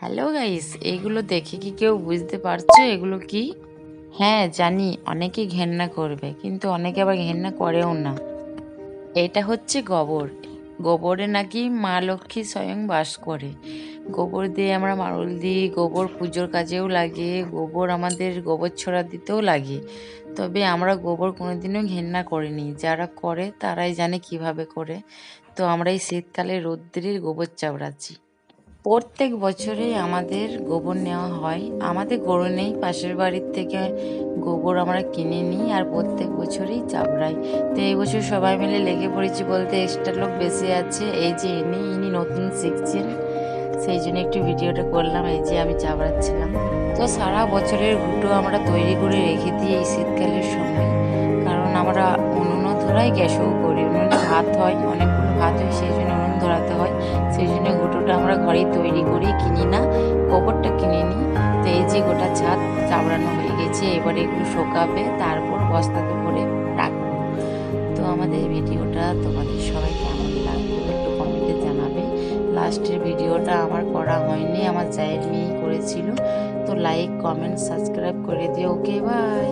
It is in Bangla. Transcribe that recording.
হ্যালো গাইস এইগুলো দেখে কি কেউ বুঝতে পারছ? এগুলো কি? হ্যাঁ জানি। অনেকে ঘেন্না করবে, কিন্তু অনেকে আবার ঘেন্না করেও না। এটা হচ্ছে গোবর। গোবরে নাকি মা লক্ষ্মী স্বয়ং বাস করে। গোবর দিয়ে আমরা মারুল দিই, গোবর পুজোর কাজেও লাগে, গোবর আমাদের গোবর ছড়া দিতেও লাগে। তবে আমরা গোবর কোনোদিনও ঘেন্না করিনি। যারা করে, তারাই জানে কীভাবে করে। তো আমরা এই শীতকালে রোদ্রের গোবর চাবড়াচ্ছি। প্রত্যেক বছরেই আমাদের গোবর নেওয়া হয়। আমাদের গরু নেই, পাশের বাড়ির থেকে গোবর আমরা কিনে নিই আর প্রত্যেক বছরই চাবড়াই। তো এই বছর সবাই মিলে লেগে পড়েছি বলতে এক্সট্রা লোক বেশি আছে। এই যে ইনি ইনি নতুন শিখছেন। সেই জন্য একটু ভিডিওটা করলাম, এই যে আমি চাবড়াচ্ছিলাম। তো সারা বছরের ঘুটো আমরা তৈরি করে রেখে দিই এই শীতকালের সময়। কারণ আমরা উনুনও ধরাই, গ্যাসও করি। উনুনে ভাত হয়, অনেকগুলো ভাত হয় ঘরেই তৈরি করি কিনি না, গোবরটা কিনে নিই। তো এই যে গোটা ছাদ চাবড়ানো হয়ে গেছে, এবারে এগুলো শোকাবে, তারপর বস্তাতে করে রাখব। তো আমাদের ভিডিওটা তোমাদের সবাই কেমন লাগবে একটু কমেন্টে জানাবে। লাস্টের ভিডিওটা আমার করা হয়নি, আমার জায়ের মেয়েই করেছিল। তো লাইক কমেন্ট সাবস্ক্রাইব করে দিও। Okay bye